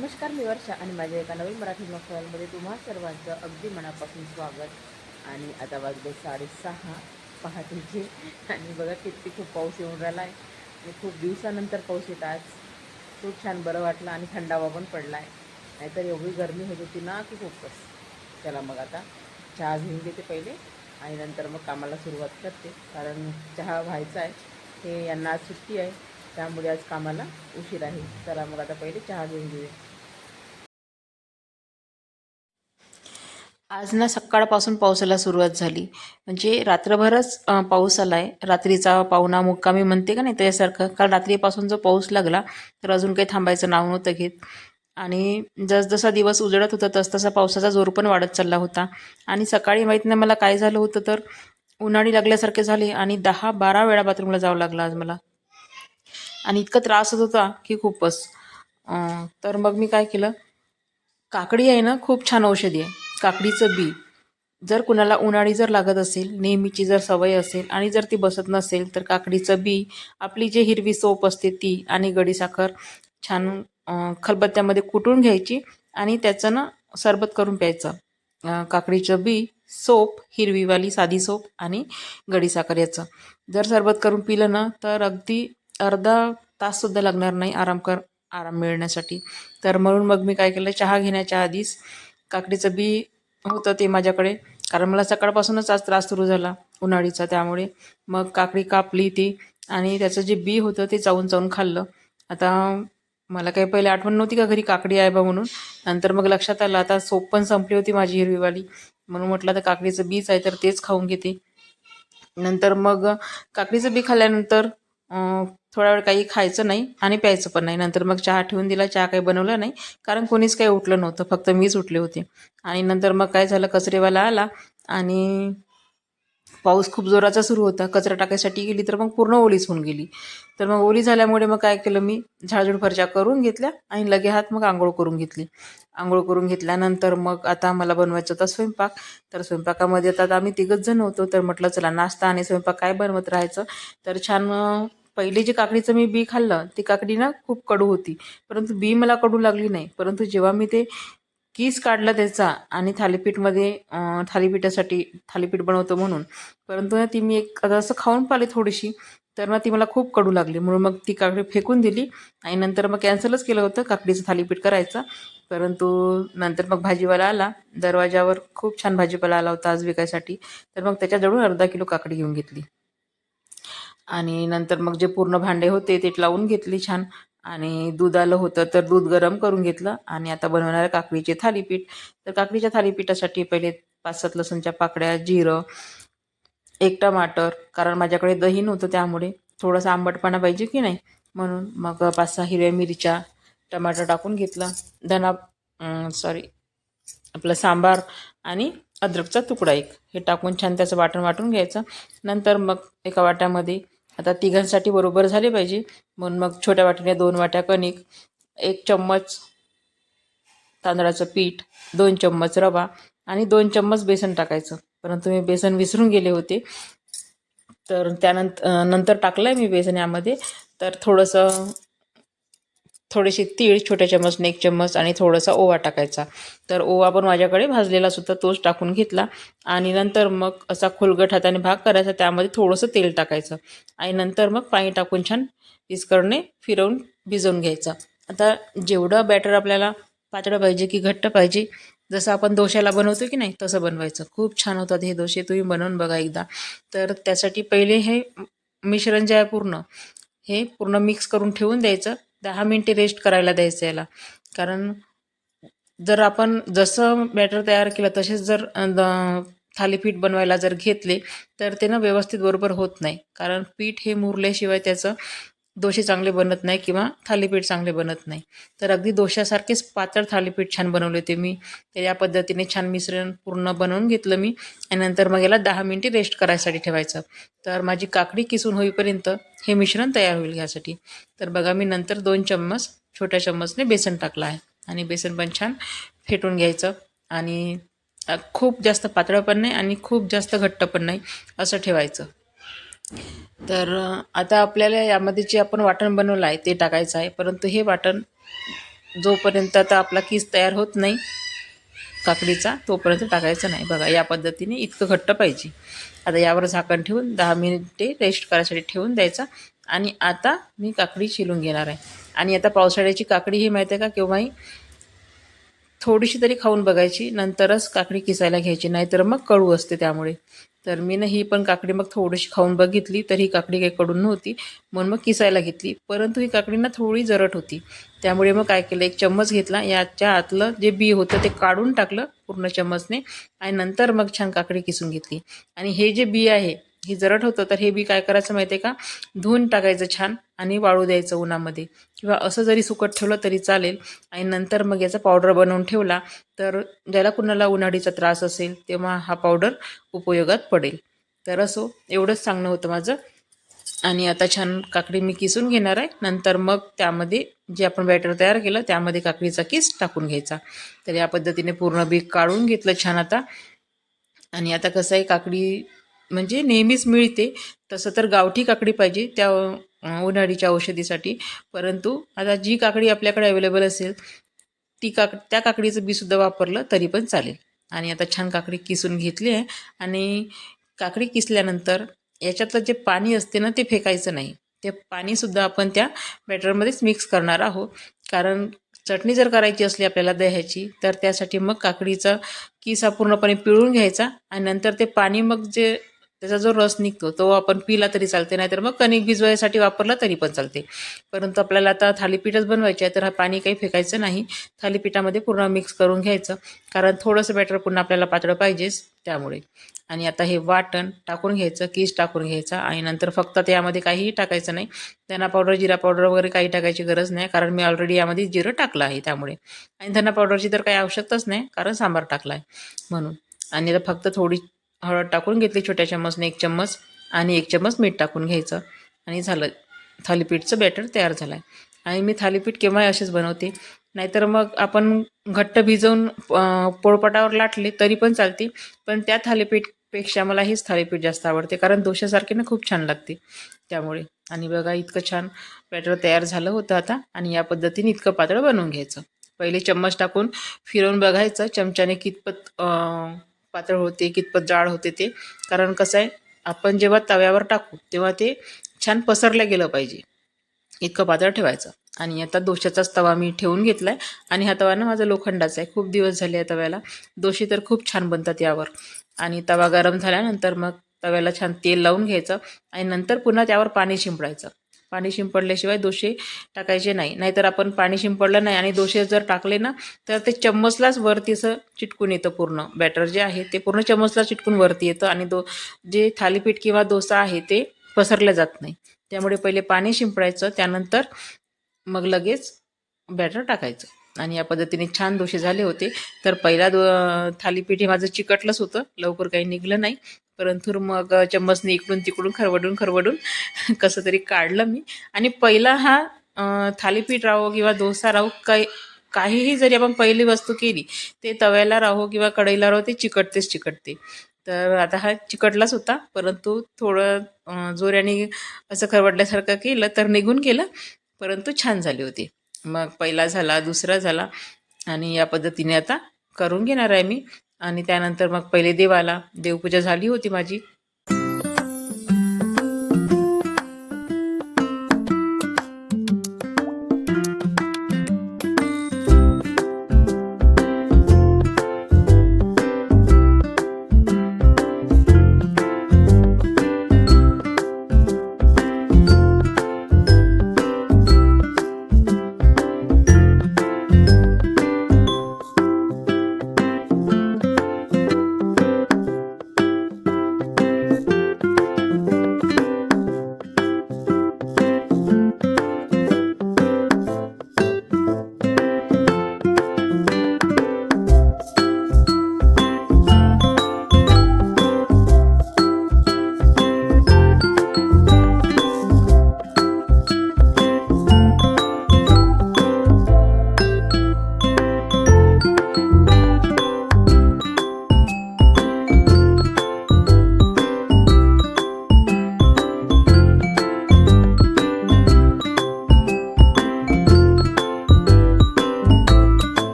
नमस्कार मी वर्षा आणि माझ्या एका नवीन मराठी मसाल्यामध्ये तुम्हा सर्वांचं अगदी मनापासून स्वागत. आणि आता वाजले साडेसहा पहाटेचे आणि बघा किती खूप पाऊस येऊन राहिला आहे आणि खूप दिवसानंतर पाऊस येत आज. खूप छान बरं वाटलं आणि थंडावा पण पडला आहे नाहीतर एवढी गरमी होत होती ना की खूपच. चला मग आता चहा घेऊन घेते पहिले आणि नंतर मग कामाला सुरुवात करते. कारण चहा व्हायचा आहे. हे यांना आज सुट्टी आहे. त्यामुळे आज कामाला उशीर आहे. चला मग आता पहिले चहा घेऊन घेऊया. आज ना सकाळपासून पावसाला सुरुवात झाली. म्हणजे रात्रभरच पाऊस आला आहे रात्रीचा पाहुणा मुक्कामी म्हणते का नाही त्याच्यासारखं. कारण रात्रीपासून जो पाऊस लागला तर अजून काही थांबायचं नाव नव्हतं घेत. आणि जसजसा दिवस उजळत होता तसतसा पावसाचा जोर पण वाढत चालला होता. आणि सकाळी माहीत नाही मला काय झालं होतं तर उन्हाळी लागल्यासारखे झाले आणि दहा बारा वेळा बाथरूमला जावं लागलं आज मला. आणि इतका त्रास होत होता की खूपच. तर मग मी काय केलं? काकडी आहे ना खूप छान औषधी आहे. काकडीचं बी. जर कुणाला उन्हाळी जर लागत असेल नेहमीची जर सवय असेल आणि जर ती बसत नसेल तर काकडीचं बी. आपली जी हिरवी सोप असते ती आणि गडीसाखर छान खलबत्त्यामध्ये कुटून घ्यायची आणि त्याचं ना सरबत करून प्यायचं. काकडीचं बी सोप हिरवीवाली साधी सोप आणि गडीसाखर याचं. जर सरबत करून पिलं ना तर अगदी अर्धा ताससुद्धा लागणार नाही आराम कर आराम मिळण्यासाठी. तर म्हणून मग मी काय केलं चहा घेण्याच्या आधीच काकडीचं बी होतं ते माझ्याकडे. कारण मला सकाळपासूनच आज त्रास सुरू झाला उन्हाळीचा त्यामुळे. मग काकडी कापली ती आणि त्याचं जे बी होतं ते चावून चावून खाल्लं. आता मला काही पहिले आठवण नव्हती का घरी काकडी आहे बा म्हणून. नंतर मग लक्षात आलं आता सोप पण संपली होती माझी हिरवीवाली. म्हणून म्हटलं तर काकडीचं बीच आहे तर तेच खाऊन घेते. नंतर मग काकडीचं बी खाल्ल्यानंतर थोडा वेळ काही खायचं नाही आणि प्यायचं पण नाही. नंतर मग चहा ठेवून दिला चहा काही बनवला नाही कारण कोणीच काही उठलं नव्हतं फक्त मीच उठले होते. आणि नंतर मग काय झालं कचरेवाला आला आणि पाऊस खूप जोराचा सुरू होता. कचरा टाकायसाठी गेली तर मग पूर्ण ओलीच होऊन गेली. तर मग ओली झाल्यामुळे मग काय केलं मी झाडझूड फरच्या करून घेतल्या आणि लगे हात मग आंघोळ करून घेतली. आंघोळ करून घेतल्यानंतर मग आता मला बनवायचं होता स्वयंपाक. तर स्वयंपाकामध्ये आता आम्ही तिघच जण होतो. तर म्हटलं चला नाश्ता आणि स्वयंपाक काय बनवत राहायचं? तर छान पहिली जी काकडीचं मी बी खाल्लं ती काकडी ना खूप कडू होती. परंतु बी मला कडू लागली नाही. परंतु जेव्हा मी ते कीस काढला त्याचा आणि थालीपीठमध्ये थालीपीठासाठी थालीपीठ बनवतो म्हणून परंतु ना ती मी एक आता असं खाऊन पाहिले थोडीशी तर ना ती मला खूप कडू लागली. म्हणून मग ती काकडी फेकून दिली आणि नंतर मग कॅन्सलच केलं होतं काकडीचं थालीपीठ करायचं. परंतु नंतर मग भाजीवाला आला. दरवाजावर खूप छान भाजीपाला आला होता आज विकायसाठी. तर मग त्याच्याजवळून अर्धा किलो काकडी घेऊन घेतली. आणि नंतर मग जे पूर्ण भांडे होते ते लावून घेतली छान. आणि दूध आलं होतं तर दूध गरम करून घेतलं. आणि आता बनवणार आहे काकडीचे थालीपीठ. तर काकडीच्या थालीपीठासाठी पहिले पाच सात लसूणच्या पाकड्या जिरं एक टमाटर कारण माझ्याकडे दही नव्हतं त्यामुळे थोडासा आंबटपणा पाहिजे की नाही? म्हणून मग पाच सहा हिरव्या मिरच्या टमाटर टाकून घेतला. धना सॉरी आपलं सांबार आणि अद्रकचा तुकडा एक. हे टाकून छान त्याचं वाटण वाटून घ्यायचं. नंतर मग एका वाट्यामध्ये आता तिघांसाठी बरोबर झाले पाहिजे. म्हणून मग छोट्या वाटीने दोन वाट्या कणिक एक चम्मच तांदळाचं पीठ दोन चम्मच रवा आणि दोन चम्मच बेसन टाकायचं. परंतु मी बेसन विसरून गेले होते. तर त्यानंतर नंतर टाकलं आहे मी बेसन यामध्ये. तर थोडंसं थोडेसे तीळ छोट्या चम्मचने एक चम्मच आणि थोडासा ओवा टाकायचा. तर ओवा पण माझ्याकडे भाजलेला सुद्धा तोच टाकून घेतला. आणि नंतर मग असा खोलगट हाताने भाग करायचा त्यामध्ये थोडंसं तेल टाकायचं. आणि नंतर मग पाणी टाकून छान विस्करणे फिरवून भिजवून घ्यायचं. आता जेवढं बॅटर आपल्याला पातळ पाहिजे की घट्ट पाहिजे जसं आपण दोश्याला बनवतो की नाही तसं बनवायचं. खूप छान होतात हे दोसे तुम्ही बनवून बघा एकदा. तर त्यासाठी पहिले हे मिश्रण जे आहे पूर्ण हे पूर्ण मिक्स करून ठेवून द्यायचं. दहा मिनटे रेस्ट करायला द्यायचं याला. कारण जर आपण जसं बॅटर तयार केलं तसेच जर द- थालीपीठ बनवायला जर घेतले तर ते ना व्यवस्थित बरोबर होत नाही. कारण पीठ हे मुरल्याशिवाय त्याचं दोशे चांगले बनत नाही किंवा थालीपीठ चांगले बनत नाही. तर अगदी दोशासारखेच पातळ थालीपीठ छान बनवले होते मी. तर या पद्धतीने छान मिश्रण पूर्ण बनवून घेतलं मी. आणि नंतर मग याला दहा मिनटे रेस्ट करायसाठी ठेवायचं. तर माझी काकडी किसून होईपर्यंत हे मिश्रण तयार होईल घ्यासाठी. तर बघा मी नंतर दोन चम्मच छोट्या चम्मचने बेसन टाकलं आहे. आणि बेसन पण छान फेटून घ्यायचं. आणि खूप जास्त पातळ पण नाही आणि खूप जास्त घट्ट पण नाही. असं ठेवायचं. तर आता आपल्याला यामध्ये जे आपण वाटण बनवलं आहे ते टाकायचं आहे. परंतु हे वाटण जोपर्यंत आता आपला किस तयार होत नाही काकडीचा तोपर्यंत टाकायचं नाही. बघा या पद्धतीने इतकं घट्ट पाहिजे. आता यावर झाकण ठेवून दहा मिनिटे रेस्ट करायसाठी ठेवून द्यायचा. आणि आता मी काकडी शिलून घेणार आहे. आणि आता पावसाळ्याची काकडी ही माहिती आहे का केव्हाही थोडीशी तरी खाऊन बघायची नंतरच काकडी किसायला घ्यायची नाहीतर मग कडू असते त्यामुळे. तर मी ना ही पण काकडी मग थोडीशी खाऊन बघितली तर ही काकडी काही कडून नव्हती म्हणून मग किसायला घेतली. परंतु ही काकडी ना थोडी जरट होती. त्यामुळे मग काय केलं एक चम्मच घेतला याच्या आतलं जे बी होतं ते काढून टाकलं पूर्ण चम्मचने आणि नंतर मग छान काकडी किसून घेतली. आणि हे जे बी आहे हे जरट होतं तर हे बी काय करायचं माहिती आहे का? धुवून टाकायचं छान आणि वाळू द्यायचं उन्हामध्ये. किंवा असं जरी सुकट ठेवलं तरी चालेल. आणि नंतर मग याचा पावडर बनवून ठेवला तर ज्याला कुणाला उन्हाळीचा त्रास असेल तेव्हा हा पावडर उपयोगात पडेल. तर असो एवढंच सांगणं होतं माझं. आणि आता छान काकडी मी किसून घेणार आहे. नंतर मग त्यामध्ये जे आपण बॅटर तयार केलं त्यामध्ये काकडीचा किस टाकून घ्यायचा. तर या पद्धतीने पूर्ण बीक काढून घेतलं छान आता. आणि आता कसं आहे काकडी म्हणजे नेहमीच मिळते. तसं तर गावठी काकडी पाहिजे त्या उन्हाळीच्या औषधीसाठी. परंतु आता जी काकडी आपल्याकडे अवेलेबल असेल ती काक त्या काकडीचं बीसुद्धा वापरलं तरी पण चालेल. आणि आता छान काकडी किसून घेतली आहे. आणि काकडी किसल्यानंतर याच्यातलं जे पाणी असते ना ते फेकायचं नाही. ते पाणीसुद्धा आपण त्या बॅटरमध्येच मिक्स करणार आहोत. कारण चटणी जर करायची असली आपल्याला दह्याची तर त्यासाठी मग काकडीचा किस हा पूर्णपणे पिळून घ्यायचा. आणि नंतर ते पाणी मग जे त्याचा जो रस निघतो तो आपण पिला तरी चालते नाहीतर मग कणिक भिजवायसाठी वापरला तरी पण चालते. परंतु आपल्याला आता थालीपीठच बनवायचे आहे तर हा पाणी काही फेकायचं नाही. थालीपीठामध्ये पूर्ण मिक्स करून घ्यायचं कारण थोडंसं बॅटर पुन्हा आपल्याला पातळ पाहिजेच त्यामुळे. आणि आता हे वाटण टाकून घ्यायचं कीस टाकून घ्यायचा आणि नंतर फक्त त्यामध्ये काहीही टाकायचं नाही. धना पावडर जिरा पावडर वगैरे काही टाकायची गरज नाही कारण मी ऑलरेडी यामध्ये जिरं टाकलं आहे त्यामुळे. आणि धना पावडरची तर काही आवश्यकताच नाही कारण सांबार टाकला आहे म्हणून. आणि आता फक्त थोडी हळद टाकून घेतली छोट्या चम्मचने एक चम्मच आणि एक चम्मच मीठ टाकून घ्यायचं. आणि झालं थालीपीठचं बॅटर तयार झालं आहे आणि मी थालीपीठ केव्हाही असेच बनवते. नाहीतर मग आपण घट्ट भिजवून पोळपटावर लाटले तरी पण चालते. पण त्या थालीपीठपेक्षा मला हेच थालीपीठ जास्त आवडते. कारण दोशासारखे ना खूप छान लागते त्यामुळे. आणि बघा इतकं छान बॅटर तयार झालं होतं आता. आणि या पद्धतीने इतकं पातळ बनवून घ्यायचं. पहिले चम्मच टाकून फिरवून बघायचं. चमच्याने कितपत पातळ होते कितपत जाड होते ते. कारण कसं आहे आपण जेव्हा तव्यावर टाकू तेव्हा ते छान पसरलं गेलं पाहिजे. इतकं पातळ ठेवायचं. आणि आता दोशाचाच तवा मी ठेवून घेतला आहे आणि हा तवा ना माझा लोखंडाचा आहे. खूप दिवस झाले या तव्याला. दोशी तर खूप छान बनतात यावर. आणि तवा गरम झाल्यानंतर मग तव्याला छान तेल लावून घ्यायचं. आणि नंतर पुन्हा त्यावर पाणी शिंपडायचं. पाणी शिंपडल्याशिवाय दोषे टाकायचे नाही. नाहीतर आपण पाणी शिंपडलं नाही आणि दोषे जर टाकले ना तर ते चम्मचलाच वरती असं चिटकून येतं पूर्ण. बॅटर जे आहे ते पूर्ण चम्मचला चिटकून वरती येतं आणि दो जे थालीपीठ किंवा डोसा आहे ते पसरलं जात नाही. त्यामुळे पहिले पाणी शिंपडायचं त्यानंतर मग लगेच बॅटर टाकायचं. आणि या पद्धतीने छान दोषे झाले होते. तर पहिला दो थालीपीठ हे माझं चिकटलंच होतं. लवकर काही निघलं नाही. परंतु मग चम्मचने इकडून तिकडून खरवडून खरवडून कसं तरी काढलं मी. आणि पहिला हा थालीपीठ राहो किंवा डोसा राहो काही काहीही जरी आपण पहिली वस्तू केली ते तव्याला राहो किंवा कढईला राहो ते चिकटतेच चिकटते. तर आता हा चिकटलाच होता परंतु थोडं जोऱ्याने असं खरवडल्यासारखं केलं तर निघून गेलं परंतु छान झाली होती. मग पहिला झाला दुसरा झाला आणि या पद्धतीने आता करून घेणार आहे मी. आणि त्यानंतर मग पहिले देवाला देवपूजा झाली होती माझी.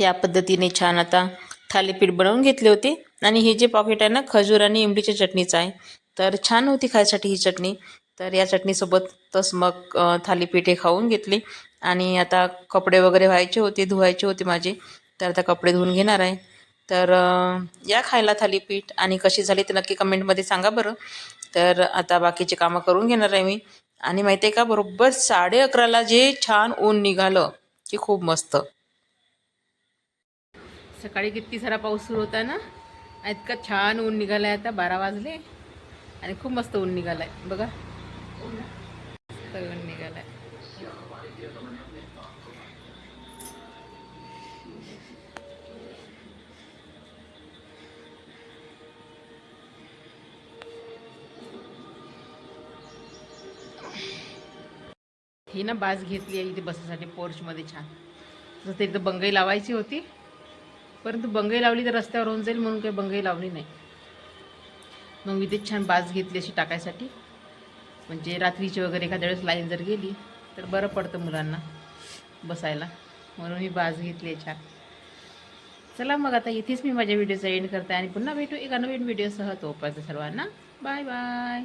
या पद्धतीने छान आता थालीपीठ बनवून घेतले होते. आणि हे जे पॉकेट आहे ना खजूर आणि इमलीच्या चटणीचं आहे. तर छान होती खायसाठी ही चटणी. तर या चटणीसोबतच मग थालीपीठे खाऊन घेतले. आणि आता कपडे वगैरे व्हायचे होते धुवायचे होते माझे. तर आता कपडे धुवून घेणार आहे. तर या खायला थालीपीठ. आणि कशी झाली ते नक्की कमेंटमध्ये सांगा बरं. तर आता बाकीचे कामं करून घेणार आहे मी. आणि माहिती आहे का बरोबर साडे अकराला जे छान ऊन निघालं की खूप मस्त. सकाळी किती सारा पाऊस सुरू होता ना इतका छान ऊन निघालाय आता बारा वाजले आणि खूप मस्त ऊन निघालाय. बघा. मस्त ऊन निघालाय. ही ना बाज घेतली आहे इथे बसासाठी पोर्चमध्ये छान. जसं एकदा इथं बंगई लावायची होती परंतु बंगई लावली तर रस्त्यावर होऊन जाईल म्हणून काही बंगई लावली नाही. मग इथे छान बाज घेतली अशी टाकायसाठी. म्हणजे रात्रीची वगैरे एखाद्या वेळेस लाईन जर गेली तर बरं पडतं मुलांना बसायला. म्हणून मी बाज घेतली आहे छान. चला मग आता इथेच मी माझ्या व्हिडिओचा एंड करते आणि पुन्हा भेटू एका नवीन व्हिडिओसह. तोपर्यंत सर्वांना बाय बाय.